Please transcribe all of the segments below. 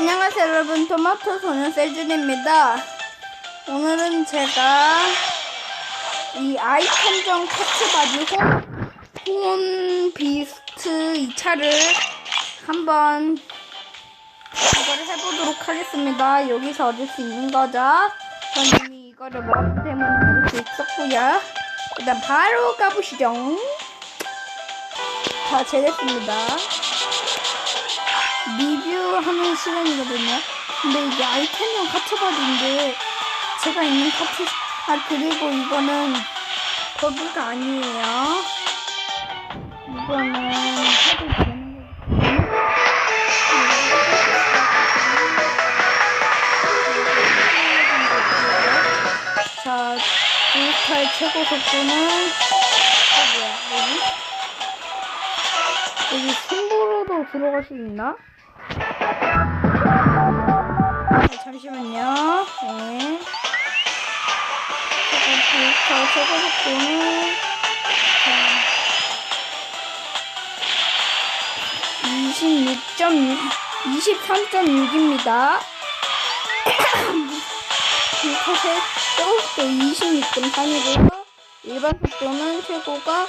안녕하세요 여러분. 토마토 소년 세준입니다. 오늘은 제가 이 커츠바디 혼, 혼 비스트 2차를 한번 이거를 해보도록 하겠습니다. 여기서 얻을 수 있는 거죠? 전 이미 이거를 먹었기 때문에 얻을 수 있었고요. 일단 바로 가보시죠. 다 제됐습니다 리뷰하는 시간이거든요. 근데 이게 아이템용 카트바디인데 제가 있는 카트 아 그리고 이거는 버그가 아니에요. 이거는 해도 되는 거고. 자, 브루탈 최고 속도는 아 뭐야 여기 여기 승부로도 들어갈 수 있나? 네, 잠시만요. 네. 최고 부터 최고 속도는 26.6, 23.6입니다. 불컷의 최고 속도 26.3이고요. 일반 속도는 최고가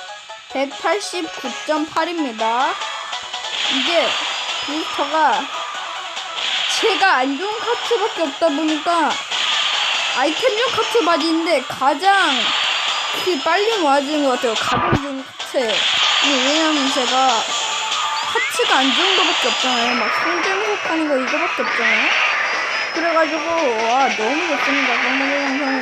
189.8입니다. 이게 부스터가 제가 안 좋은 카트밖에 없다 보니까 아이템용 카트 바디인데 가장 그 빨리 모아지는 것 같아요. 가장 좋은. 이게 왜냐면 제가 카트가 안 좋은 거밖에 없잖아요. 막 성장석 하는 거 이거밖에 없잖아요. 그래가지고 와 너무 좋습니다. 너무 영상을